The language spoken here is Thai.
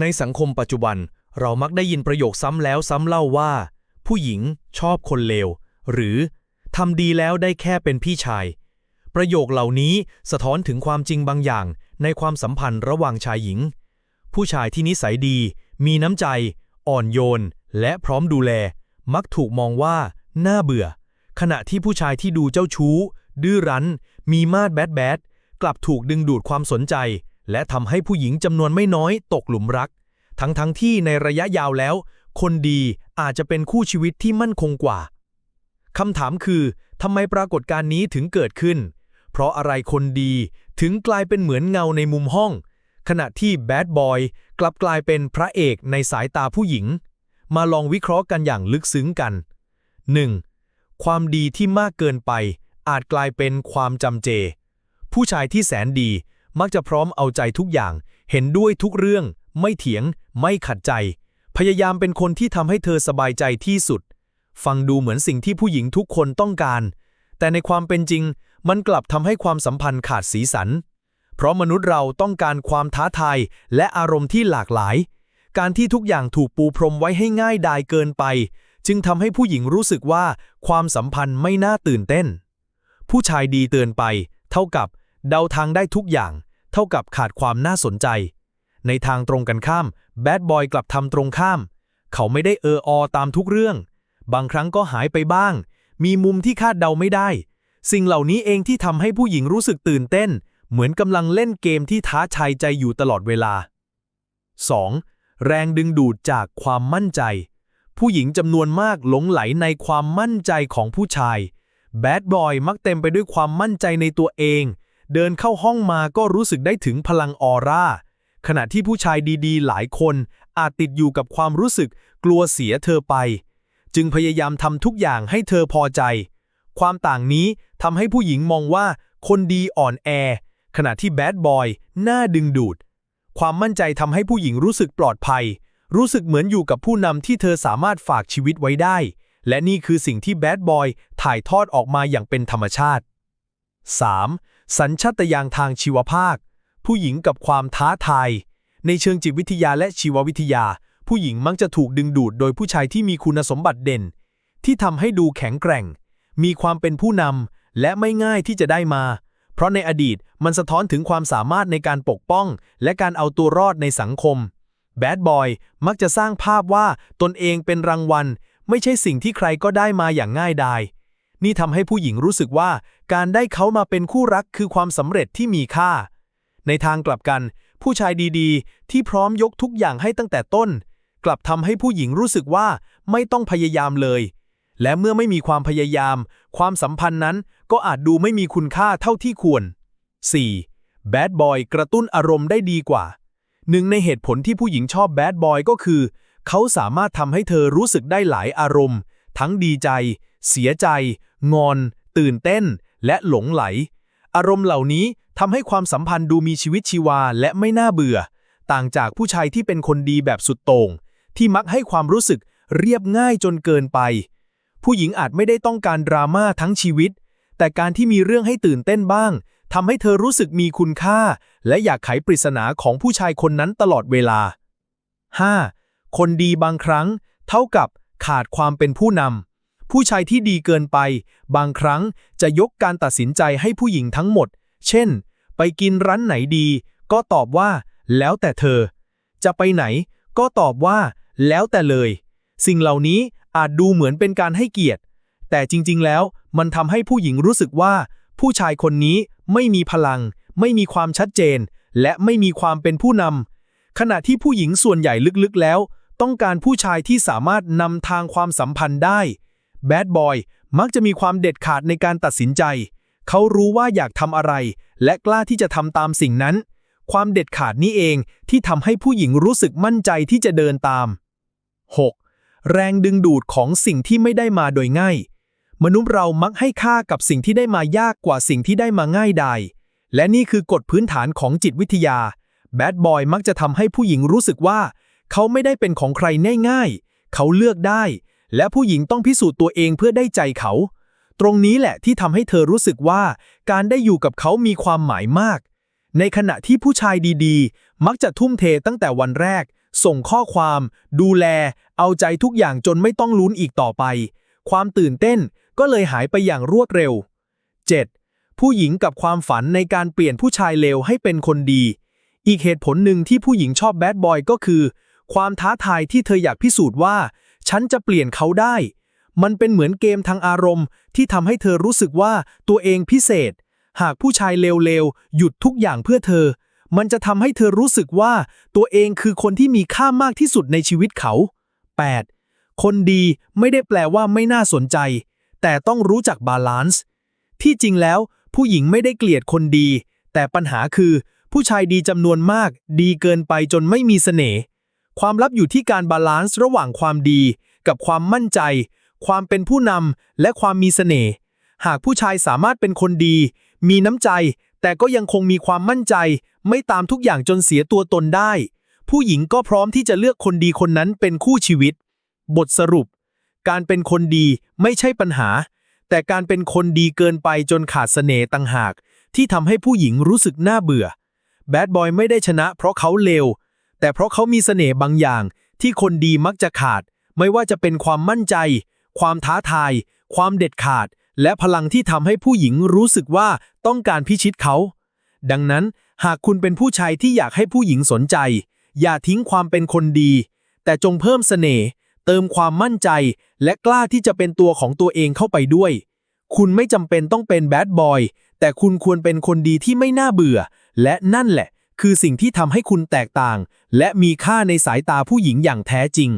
ในสังคมปัจจุบัน เรามักได้ยินประโยคซ้ำแล้วซ้ำเล่าว่า ผู้หญิงชอบคนเลว หรือทำดีแล้วได้แค่เป็นพี่ชาย ประโยคเหล่านี้สะท้อนถึงความจริงบางอย่าง ในความสัมพันธ์ระหว่างชายหญิง ผู้ชายที่นิสัยดี มีน้ำใจ อ่อนโยน และพร้อมดูแล มักถูกมองว่า น่าเบื่อ ขณะที่ผู้ชายที่ดูเจ้าชู้ ดื้อรั้น มีมาดแบดแบดกลับถูกดึงดูดความสนใจ และทำให้ผู้หญิงจำนวนไม่น้อยตกหลุมรัก ทั้งๆทที่ในระยะยาวแล้ว คนดีอาจจะเป็นคู่ชีวิตที่มั่นคงกว่าคำถามคือทำไมปรากฏการณ์นี้ถึงเกิดขึ้น เพราะอะไรคนดีถึงกลายเป็นเหมือนเงาในมุมห้อง ขณะที่แบดบอยกลับกลายเป็นพระเอกในสายตาผู้หญิง มาลองวิเคราะห์กันอย่างลึกซึ้งกัน 1. ความดีที่มากเกินไปอาจกลายเป็นความจำเจ ผู้ชายที่แสนดี มักจะพร้อมเอาใจทุกอย่าง เห็นด้วยทุกเรื่อง ไม่เถียง ไม่ขัดใจ พยายามเป็นคนที่ทำให้เธอสบายใจที่สุด ฟังดูเหมือนสิ่งที่ผู้หญิงทุกคนต้องการ แต่ในความเป็นจริง มันกลับทำให้ความสัมพันธ์ขาดสีสัน เพราะมนุษย์เราต้องการความท้าทายและอารมณ์ที่หลากหลาย การที่ทุกอย่างถูกปูพรมไว้ให้ง่ายดายเกินไป จึงทำให้ผู้หญิงรู้สึกว่าความสัมพันธ์ไม่น่าตื่นเต้น ผู้ชายดีเตือนไป เท่ากับ เดาทางได้ทุกอย่าง เท่ากับขาดความน่าสนใจ ในทางตรงกันข้าม แบดบอยกลับทำตรงข้าม เขาไม่ได้เอออตามทุกเรื่อง บางครั้งก็หายไปบ้าง มีมุมที่คาดเดาไม่ได้ สิ่งเหล่านี้เองที่ทำให้ผู้หญิงรู้สึกตื่นเต้น เหมือนกำลังเล่นเกมที่ท้าทายใจอยู่ตลอดเวลา 2. แรงดึงดูดจากความมั่นใจ ผู้หญิงจำนวนมากหลงไหลในความมั่นใจของผู้ชาย แบดบอยมักเต็มไปด้วยความมั่นใจในตัวเอง เดินเข้าห้องมาก็รู้สึกได้ถึงพลังออร่า ขณะที่ผู้ชายดีๆ หลายคนอาจติดอยู่กับความรู้สึกกลัวเสียเธอไป จึงพยายามทำทุกอย่างให้เธอพอใจ ความต่างนี้ทำให้ผู้หญิงมองว่าคนดีอ่อนแอ ขณะที่แบดบอยน่าดึงดูด ความมั่นใจทำให้ผู้หญิงรู้สึกปลอดภัย รู้สึกเหมือนอยู่กับผู้นำที่เธอสามารถฝากชีวิตไว้ได้ และนี่คือสิ่งที่แบดบอยถ่ายทอดออกมาอย่างเป็นธรรมชาติ 3. สัญชาตญาณทางชีวภาค ผู้หญิงกับความท้าทาย ในเชิงจิตวิทยาและชีววิทยา ผู้หญิงมักจะถูกดึงดูดโดยผู้ชายที่มีคุณสมบัติเด่น ที่ทำให้ดูแข็งแกร่ง มีความเป็นผู้นำและไม่ง่ายที่จะได้มา เพราะในอดีตมันสะท้อนถึงความสามารถในการปกป้อง และการเอาตัวรอดในสังคมแบดบอยมักจะสร้างภาพว่าตนเองเป็นรางวัล ไม่ใช่สิ่งที่ใครก็ได้มาอย่างง่ายดาย นี่ทำให้ผู้หญิงรู้สึกว่า การได้เขามาเป็นคู่รักคือความสำเร็จที่มีค่า ในทางกลับกัน ผู้ชายดีๆ ที่พร้อมยกทุกอย่างให้ตั้งแต่ต้น กลับทำให้ผู้หญิงรู้สึกว่าไม่ต้องพยายามเลย และเมื่อไม่มีความพยายาม ความสัมพันธ์นั้นก็อาจดูไม่มีคุณค่าเท่าที่ควร 4. แบดบอยกระตุ้นอารมณ์ได้ดีกว่า หนึ่งในเหตุผลที่ผู้หญิงชอบแบดบอยก็คือ เขาสามารถทำให้เธอรู้สึกได้หลายอารมณ์ ทั้งดีใจ เสียใจ งอน ตื่นเต้น และหลงไหล อารมณ์เหล่านี้ทำให้ความสัมพันธ์ดูมีชีวิตชีวาและไม่น่าเบื่อ ต่างจากผู้ชายที่เป็นคนดีแบบสุดโต่งที่มักให้ความรู้สึกเรียบง่ายจนเกินไป ผู้หญิงอาจไม่ได้ต้องการดราม่าทั้งชีวิต แต่การที่มีเรื่องให้ตื่นเต้นบ้างทำให้เธอรู้สึกมีคุณค่า และอยากไขปริศนาของผู้ชายคนนั้นตลอดเวลา 5. คนดีบางครั้ง เท่ากับขาดความเป็นผู้นำ ผู้ชายที่ดีเกินไป บางครั้งจะยกการตัดสินใจให้ผู้หญิงทั้งหมด เช่น ไปกินร้านไหนดี ก็ตอบว่า แล้วแต่เธอ จะไปไหน ก็ตอบว่า แล้วแต่เลย สิ่งเหล่านี้อาจดูเหมือนเป็นการให้เกียรติ แต่จริง ๆ แล้วมันทำให้ผู้หญิงรู้สึกว่า ผู้ชายคนนี้ไม่มีพลัง ไม่มีความชัดเจน และไม่มีความเป็นผู้นำขณะที่ผู้หญิงส่วนใหญ่ลึกๆแล้ว ต้องการผู้ชายที่สามารถนำทางความสัมพันธ์ได้ แบดบอยมักจะมีความเด็ดขาดในการตัดสินใจ เขารู้ว่าอยากทำอะไร และกล้าที่จะทำตามสิ่งนั้น ความเด็ดขาดนี้เองที่ทำให้ผู้หญิงรู้สึกมั่นใจที่จะเดินตาม 6. แรงดึงดูดของสิ่งที่ไม่ได้มาโดยง่าย มนุษย์เรามักให้ค่ากับสิ่งที่ได้มายากกว่าสิ่งที่ได้มาง่ายดายและนี่คือกฎพื้นฐานของจิตวิทยา แบดบอยมักจะทำให้ผู้หญิงรู้สึกว่า เขาไม่ได้เป็นของใครง่ายๆ เขาเลือกได้ และผู้หญิงต้องพิสูจน์ตัวเองเพื่อได้ใจเขา ตรงนี้แหละที่ทำให้เธอรู้สึกว่า การได้อยู่กับเขามีความหมายมาก ในขณะที่ผู้ชายดีๆ มักจะทุ่มเทตั้งแต่วันแรก ส่งข้อความ ดูแล เอาใจทุกอย่างจนไม่ต้องลุ้นอีกต่อไป ความตื่นเต้นก็เลยหายไปอย่างรวดเร็ว 7. ผู้หญิงกับความฝันในการเปลี่ยนผู้ชายเลวให้เป็นคนดี อีกเหตุผลหนึ่งที่ผู้หญิงชอบแบดบอยก็คือ ความท้าทายที่เธออยากพิสูจน์ว่า ฉันจะเปลี่ยนเขาได้ มันเป็นเหมือนเกมทางอารมณ์ ที่ทำให้เธอรู้สึกว่าตัวเองพิเศษ หากผู้ชายเลวๆ หยุดทุกอย่างเพื่อเธอ มันจะทำให้เธอรู้สึกว่าตัวเองคือคนที่มีค่ามากที่สุดในชีวิตเขา 8. คนดีไม่ได้แปลว่าไม่น่าสนใจ แต่ต้องรู้จักบาลานซ์ ที่จริงแล้วผู้หญิงไม่ได้เกลียดคนดี แต่ปัญหาคือ ผู้ชายดีจำนวนมาก ดีเกินไปจนไม่มีเสน่ห์ ความลับอยู่ที่การบาลานซ์ระหว่างความดี กับความมั่นใจ ความเป็นผู้นำและความมีเสน่ห์หากผู้ชายสามารถเป็นคนดี มีน้ำใจ แต่ก็ยังคงมีความมั่นใจ ไม่ตามทุกอย่างจนเสียตัวตนได้ ผู้หญิงก็พร้อมที่จะเลือกคนดีคนนั้นเป็นคู่ชีวิต บทสรุป การเป็นคนดีไม่ใช่ปัญหา แต่การเป็นคนดีเกินไปจนขาดเสน่ห์ต่างหาก ที่ทำให้ผู้หญิงรู้สึกน่าเบื่อ แบดบอยไม่ได้ชนะเพราะเขาเลว แต่เพราะเขามีเสน่ห์บางอย่างที่คนดีมักจะขาด ไม่ว่าจะเป็นความมั่นใจ ความท้าทาย ความเด็ดขาด และพลังที่ทำให้ผู้หญิงรู้สึกว่าต้องการพิชิตเขา ดังนั้นหากคุณเป็นผู้ชายที่อยากให้ผู้หญิงสนใจ อย่าทิ้งความเป็นคนดี แต่จงเพิ่มเสน่ห์เติมความมั่นใจ และกล้าที่จะเป็นตัวของตัวเองเข้าไปด้วย คุณไม่จำเป็นต้องเป็นแบดบอยแต่คุณควรเป็นคนดีที่ไม่น่าเบื่อ และนั่นแหละ คือสิ่งที่ทำให้คุณแตกต่าง และมีค่าในสายตาผู้หญิงอย่างแท้จริง